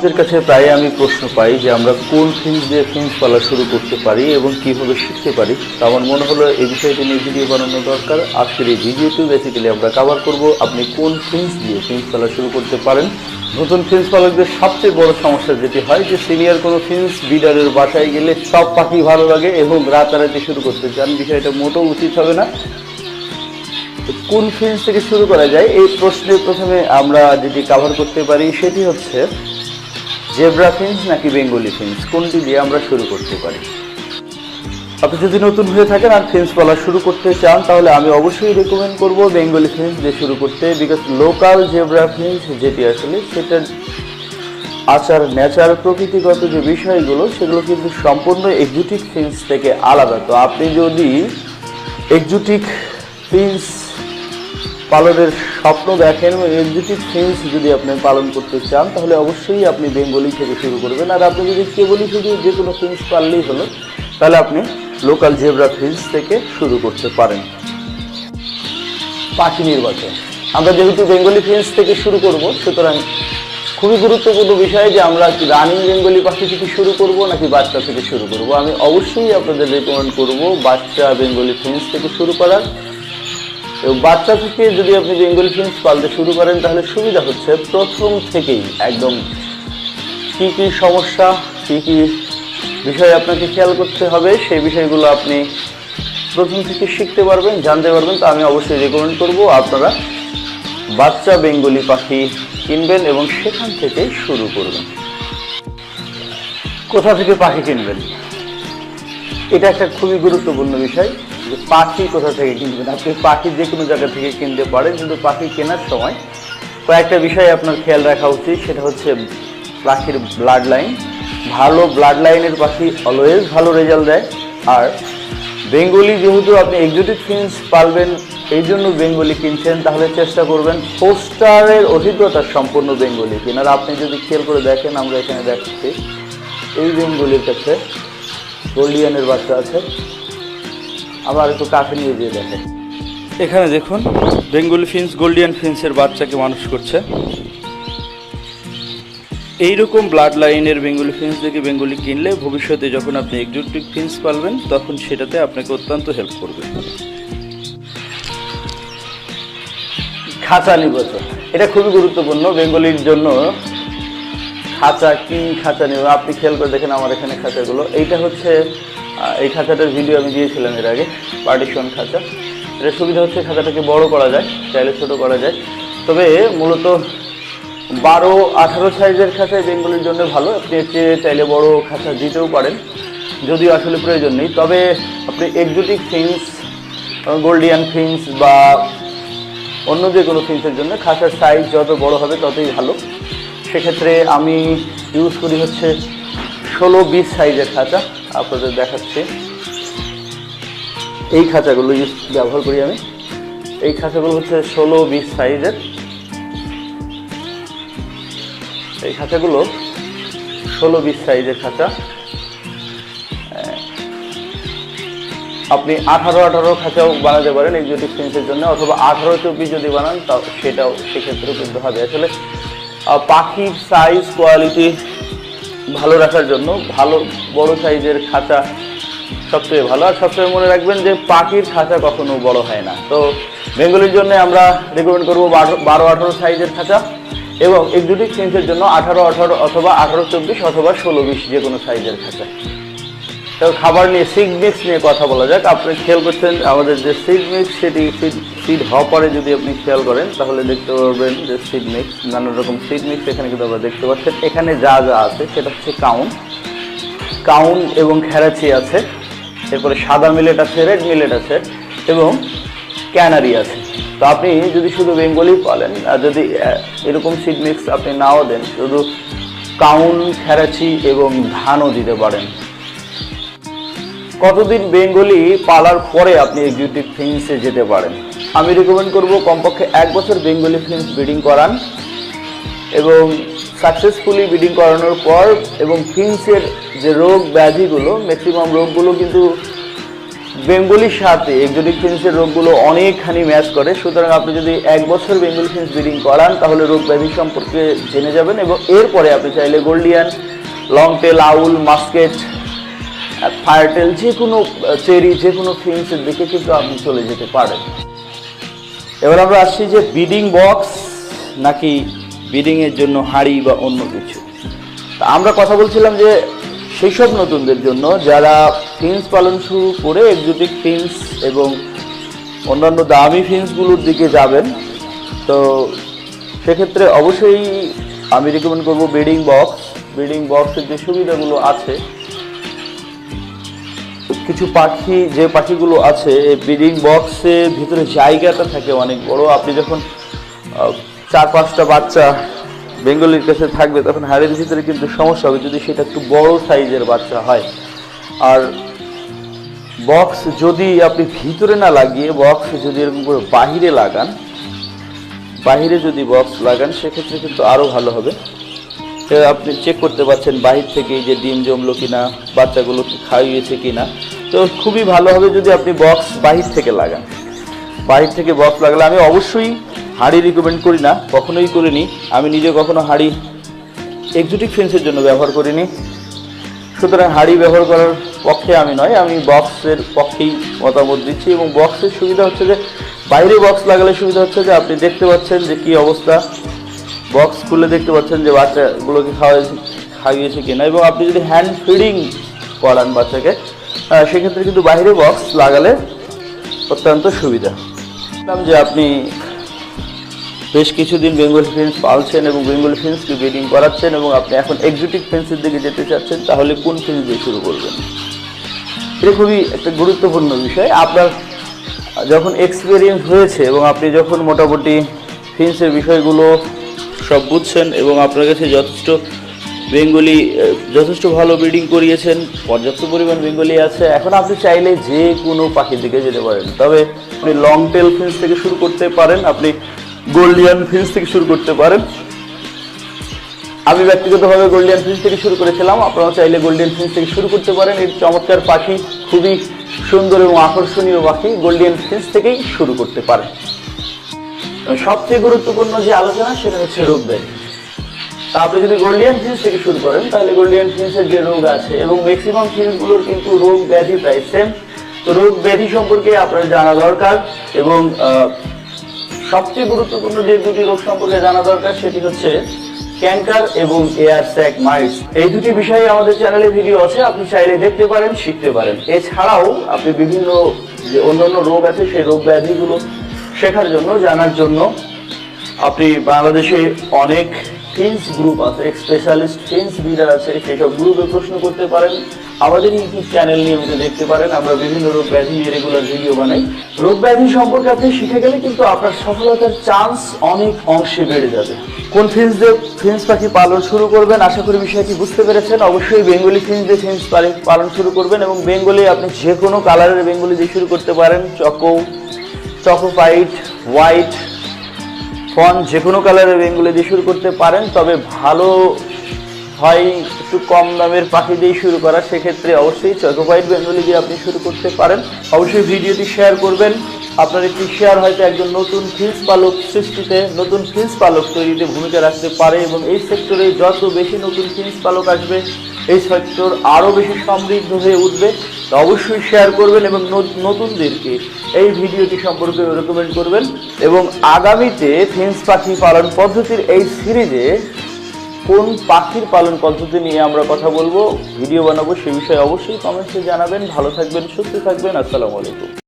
আমাদের কাছে প্রায় আমি প্রশ্ন পাই যে আমরা কোন ফিন্স দিয়ে ফিন্স পালা শুরু করতে পারি এবং কীভাবে শিখতে পারি। তো আমার মনে হলো এই বিষয়টি নিয়ে ভিডিও বানানো দরকার। আজকের এই ভিডিওটি বেসিক্যালি আমরা কভার করব আপনি কোন ফিন্স দিয়ে ফিন্স পালা শুরু করতে পারেন। নতুন ফিন্স পালকদের সবচেয়ে বড় সমস্যা যেটি হয় যে সিনিয়র কোনো ফিন্স বিডারের বাসায় গেলে সব পাখি ভালো লাগে এবং রাতারাতি শুরু করতে চান বিষয়টা মোটেও উচিত হবে না। কোন ফিন্স থেকে শুরু করা যায়? এই প্রশ্নে প্রথমে আমরা যেটি কভার করতে পারি সেটি হচ্ছে জেব্রা ফিন্স নাকি বেঙ্গলি ফিন্স কোনটি দিয়ে আমরা শুরু করতে পারি? আপনি যদি নতুন হয়ে থাকেন আর ফিন্স বলা শুরু করতে চান, তাহলে আমি অবশ্যই রেকমেন্ড করব বেঙ্গলি ফিন্স দিয়ে শুরু করতে বিকজ লোকাল জেব্রা ফিন্স যেটি আসলে সেটার আচার ন্যাচার, প্রকৃতিগত যে বিষয়গুলো, সেগুলো কিন্তু সম্পূর্ণ এক্সোটিক ফিন্স থেকে আলাদা। তো আপনি যদি এক্সোটিক ফিন্স পালনের স্বপ্ন দেখেন। এবং এক্সোটিক ফিন্স যদি আপনি পালন করতে চান, তাহলে অবশ্যই আপনি বেঙ্গলি থেকে শুরু করবেন। আর আপনি যদি কেবলই শুধু যে কোনো ফিন্স পারলেই হলো, তাহলে আপনি লোকাল জেব্রা ফিন্স থেকে শুরু করতে পারেন। পাখি নির্বাচন। আমরা যেহেতু বেঙ্গলি ফিন্স থেকে শুরু করব, সুতরাং খুবই গুরুত্বপূর্ণ বিষয় যে আমরা কি রানিং বেঙ্গলি পাখি থেকে শুরু করব নাকি বাচ্চা থেকে শুরু করব। আমি অবশ্যই আপনাদের রেকমেন্ড করব বাচ্চা বেঙ্গলি ফিন্স থেকে শুরু করার। এবং বাচ্চা থেকে যদি আপনি বেঙ্গলি ফিন্স পালতে শুরু করেন, তাহলে সুবিধা হচ্ছে প্রথম থেকেই একদম কী কী সমস্যা, কী কী বিষয় আপনাকে খেয়াল করতে হবে, সেই বিষয়গুলো আপনি প্রথম থেকে শিখতে পারবেন, জানতে পারবেন। তো আমি অবশ্যই রেকমেন্ড করব। আপনারা বাচ্চা বেঙ্গলি পাখি কিনবেন এবং সেখান থেকে শুরু করবেন। কোথা থেকে পাখি কিনবেন? এটা একটা খুবই গুরুত্বপূর্ণ বিষয়। যে পাখি কোথা থেকে কিনবেন? আপনি পাখি যে কোনো জায়গা থেকে কিনতে পারেন, কিন্তু পাখি কেনার সময় কয়েকটা বিষয় আপনার খেয়াল রাখা উচিত, সেটা হচ্ছে পাখির ব্লাড লাইন ভালো ব্লাড লাইনের পাখি অলওয়েজ ভালো রেজাল্ট দেয়। আর বেঙ্গলি যেহেতু আপনি এক্সোটিক ফিন্স পালবেন, এই জন্য বেঙ্গলি কিনছেন, তাহলে চেষ্টা করবেন পোস্টারের অভিজ্ঞতা সম্পূর্ণ বেঙ্গলি কেনার। আপনি যদি খেয়াল করে দেখেন, আমরা এখানে দেখছি এই বেঙ্গলির কাছে গোল্ডিয়ানের বাচ্চা আছে। আবার একটু কাছে নিয়ে গিয়ে দেখেন এখানে দেখুন বেঙ্গলি ফিন্স গোল্ডিয়ান ফিন্সের বাচ্চাকে মানুষ করছে। এইরকম ব্লাড লাইনের বেঙ্গলি ফিন্স থেকে বেঙ্গলি কিনলে ভবিষ্যতে যখন আপনি এক্সোটিক ফিন্স পালবেন তখন সেটাতে আপনাকে অত্যন্ত হেল্প করবে। খাঁচা নির্বাচন এটা খুবই গুরুত্বপূর্ণ বেঙ্গলির জন্য। খাঁচা কি খাঁচা নেব? আপনি খেয়াল করে দেখেন আমার এখানে খাঁচাগুলো। এইটা হচ্ছে এই খাঁচাটার ভিডিও আমি দিয়েছিলাম এর আগে পার্টিশন খাঁচা। এটা সুবিধা হচ্ছে খাঁচাটাকে বড় করা যায়, চাইলে ছোটো করা যায়। তবে মূলত বারো, আঠারো সাইজের খাঁচায় বেঙ্গলির জন্য ভালো। আপনি চেয়ে চাইলে বড় খাঁচা দিতেও পারেন, যদিও আসলে প্রয়োজন নেই। তবে আপনি এক্সোটিক ফিন্স গোল্ডিয়ান ফিন্স বা অন্য যে কোনো ফিন্সের জন্য খাঁচার সাইজ যত বড় হবে ততই ভালো। সেক্ষেত্রে আমি ইউজ করি হচ্ছে ষোলো বিশ সাইজের খাঁচা। আপনাদের দেখাচ্ছি। এই খাঁচাগুলো ইউজ ব্যবহার করি আমি। এই খাঁচাগুলো হচ্ছে ষোলো বিশ সাইজের। এই খাঁচাগুলো ষোলো বিশ সাইজের খাঁচা। আপনি আঠারো আঠারো খাঁচাও বানাতে পারেন এক্সোটিক ফিন্সের জন্য, অথবা আঠারো চব্বিশ যদি বানান, তাও সেটাও সেক্ষেত্রেও কিন্তু হবে। আসলে পাখির সাইজ কোয়ালিটি ভালো রাখার জন্য, ভালো বড় সাইজের খাঁচা সবচেয়ে ভালো। আর সবসময় মনে রাখবেন যে পাখির খাঁচা কখনো বড় হয় না। তো বেঙ্গলির জন্য আমরা রেকমেন্ড করব বারো- আঠারো সাইজের খাঁচা এবং এক্সোটিক ফিন্সের জন্য আঠারো আঠারো অথবা আঠারো, চব্বিশ অথবা ষোলো, বিশ যে কোনো সাইজের খাঁচা। তো খাবার নিয়ে সিড মিক্স নিয়ে কথা বলা যাক। আপনি খেয়াল করছেন আমাদের যে সিড মিক্স সেটি সিড হপারে যদি আপনি খেয়াল করেন, তাহলে দেখতে পারবেন যে সিড মিক্স নানান রকম সিড মিক্স এখানে কিন্তু আমরা দেখতে পাচ্ছেন এখানে যা যা আছে, সেটা হচ্ছে কাউন। কাউন এবং খেরাচি আছে, এরপরে সাদা মিলেট আছে রেড মিলেট আছে এবং ক্যানারি আছে। তো আপনি যদি শুধু বেঙ্গলি পালেন, আর যদি এরকম সিড মিক্স আপনি নাও দেন, শুধু কাউন, খেরাচি এবং ধানও দিতে পারেন। কতদিন বেঙ্গলি পালার পরে আপনি এক্সিকিউটিভ ফিন্সে যেতে পারেন? আমি রেকমেন্ড করব কমপক্ষে এক বছর বেঙ্গলি ফিল্মস ব্রিডিং করান এবং সাকসেসফুলি ব্রিডিং করানোর পর এবং ফিন্সের যে রোগ ব্যাধিগুলো ম্যাক্সিমাম রোগগুলো কিন্তু বেঙ্গলির সাথে এক্সোটিক ফিন্সের রোগগুলো অনেকখানি ম্যাচ করে। সুতরাং আপনি যদি এক বছর বেঙ্গলি ফিন্স ব্রিডিং করান, তাহলে রোগ ব্যাধি সম্পর্কে জেনে যাবেন এবং এরপরে আপনি চাইলে Gouldian long tail owl masked firetail যে কোনো চেরি যে কোনো ফিন্সের দিকে কিন্তু আপনি চলে যেতে পারেন। এবার আমরা আসছি যে বিডিং বক্স নাকি বিডিংয়ের জন্য হাঁড়ি বা অন্য কিছু। আমরা কথা বলছিলাম যে সেই সব নতুনদের জন্য যারা ফিন্স পালন শুরু করে এক্সোটিক ফিন্স এবং অন্যান্য দামি ফিন্সগুলোর দিকে যাবেন। তো সেক্ষেত্রে অবশ্যই আমি রেকমেন্ড করব বিডিং বক্স ব্রিডিং বক্সের যে সুবিধাগুলো আছে কিছু পাখি, যে পাখিগুলো আছে ব্রিডিং বক্সের ভিতরে জায়গাটা থাকে অনেক বড়। আপনি যখন চার পাঁচটা বাচ্চা বেঙ্গলির কাছে থাকবে, তখন হাড়ের ভিতরে কিন্তু সমস্যা হবে যদি সেটা একটু বড় সাইজের বাচ্চা হয়। আর বক্স যদি আপনি ভিতরে না লাগিয়ে বক্স যদি এরকম করে বাহিরে লাগান, বাহিরে যদি বক্স লাগান, সেক্ষেত্রে কিন্তু আরও ভালো হবে। আপনি চেক করতে পারছেন বাহির থেকে যে ডিম জমলো কিনা, বাচ্চাগুলো খাইয়েছে কিনা। তো খুবই ভালো হবে যদি আপনি বক্স বাহির থেকে লাগান। বাহির থেকে বক্স লাগালে আমি অবশ্যই হাঁড়ি রিকমেন্ড করি না, কখনোই করিনি। আমি নিজে কখনো হাঁড়ি এক্সোটিক ফেন্সের জন্য ব্যবহার করিনি। সুতরাং হাঁড়ি ব্যবহার করার পক্ষে আমি নয়, আমি বক্সের পক্ষেই মতামত দিচ্ছি এবং বক্সের সুবিধা হচ্ছে যে, বাইরে বক্স লাগালে সুবিধা হচ্ছে যে, আপনি দেখতে পাচ্ছেন যে কি অবস্থা। বক্স খুলে দেখতে পাচ্ছেন যে বাচ্চাগুলোকে খাওয়া খাইয়েছে কিনা। এবং আপনি যদি হ্যান্ড ফিডিং করান বাচ্চাকে সেক্ষেত্রে কিন্তু বাইরে বক্স লাগালে অত্যন্ত সুবিধা। যে আপনি বেশ কিছুদিন বেঙ্গলি ফেন্স পালছেন এবং বেঙ্গলি ফেন্সকে ব্রিডিং করাচ্ছেন এবং আপনি এখন এক্সোটিক ফেন্সের দিকে যেতে চাচ্ছেন, তাহলে কোন ফেন্স দিয়ে শুরু করবেন? এটা খুবই একটা গুরুত্বপূর্ণ বিষয়। আপনার যখন এক্সপিরিয়েন্স হয়েছে এবং আপনি যখন মোটামুটি ফিন্সের বিষয়গুলো সব বুঝছেন এবং আপনার কাছে যথেষ্ট বেঙ্গলি, যথেষ্ট ভালো ব্রিডিং করিয়েছেন, পর্যাপ্ত পরিমাণ বেঙ্গলি আছে। এখন আপনি চাইলে যে কোনো পাখির দিকে যেতে পারেন। তবে আপনি লং টেল ফিন্স থেকে শুরু করতে পারেন, আপনি গোল্ডিয়ান ফিন্স থেকে শুরু করতে পারেন। আমি ব্যক্তিগতভাবে গোল্ডিয়ান ফিন্স থেকে শুরু করেছিলাম আপনারা চাইলে গোল্ডিয়ান ফিন্স থেকে শুরু করতে পারেন। এর চমৎকার পাখি খুবই সুন্দর এবং আকর্ষণীয় পাখি গোল্ডিয়ান ফিন্স থেকেই শুরু করতে পারেন। সবচেয়ে গুরুত্বপূর্ণ যে আলোচনা সেটা হচ্ছে রোগ ব্যাধি। তা আপনি যদি গোল্ডিয়ান ফিন্স থেকে শুরু করেন, তাহলে গোল্ডিয়ান ফিন্সের যে রোগ আছে এবং ম্যাক্সিমাম ফিন্সগুলোর কিন্তু রোগ ব্যাধি প্রায় সেম তো রোগ ব্যাধি সম্পর্কে আপনার জানা দরকার এবং সবচেয়ে গুরুত্বপূর্ণ যে দুটি রোগ সম্পর্কে জানা দরকার সেটি হচ্ছে ক্যান্সার এবং এয়ার স্যাক মাইটস এই দুটি বিষয়ে আমাদের চ্যানেলে ভিডিও আছে, আপনি চাইলে দেখতে পারেন, শিখতে পারেন। এছাড়াও আপনি বিভিন্ন যে অন্যান্য রোগ আছে, সেই রোগ ব্যাধিগুলো শেখার জন্য, জানার জন্য। আপনি বাংলাদেশে অনেক ফিন্স গ্রুপ আছে স্পেশালিস্ট ফিন্স বিডার আছে, সেসব গ্রুপে প্রশ্ন করতে পারেন। আমাদের ইউটিউব চ্যানেল নিয়মিত দেখতে পারেন। আমরা বিভিন্ন রোগ ব্যাধি নিয়ে রেগুলার ভিডিও বানাই। রোগ ব্যাধি সম্পর্কে আপনি শিখে গেলে কিন্তু আপনার সফলতার চান্স অনেক অংশে বেড়ে যাবে। কোন ফিন্স দিয়ে ফিন্স পাখি পালন শুরু করবেন, আশা করি বিষয়টি বুঝতে পেরেছেন। অবশ্যই বেঙ্গলি ফিন্স দিয়ে ফিন্স পালন শুরু করবেন এবং বেঙ্গলি আপনি যে কোনো কালারের বেঙ্গলি দিয়ে শুরু করতে পারেন। চকো চকো হোয়াইট ফন যে কোনো কালারের বেঙ্গুলি দিয়ে শুরু করতে পারেন, তবে ভালো হয় একটু কম দামের পাখি দিয়ে শুরু করা, সেক্ষেত্রে অবশ্যই চকোপাইট বেঙ্গলি দিয়ে আপনি শুরু করতে পারেন। অবশ্যই ভিডিওটি শেয়ার করবেন। আপনার একটি শেয়ার হয়তো একজন নতুন ফিন্স পালক সৃষ্টিতে, নতুন ফিন্স পালক তৈরিতে ভূমিকা রাখতে পারে এবং এই সেক্টরে যত বেশি নতুন ফিন্স পালক আসবে এই সেক্টর আরও বেশি সমৃদ্ধ হয়ে উঠবে, তো অবশ্যই শেয়ার করবেন এবং নতুনদেরকে এই ভিডিওটি সম্পর্কে রেকমেন্ড করবেন। এবং আগামীতে ফিন্স পাখি পালন পদ্ধতির এই সিরিজে কোন পাখির পালন পদ্ধতি নিয়ে আমরা কথা বলব, ভিডিও বানাবো, সে বিষয়ে অবশ্যই কমেন্টসে জানাবেন। ভালো থাকবেন, সুস্থ থাকবেন, আসসালামু আলাইকুম।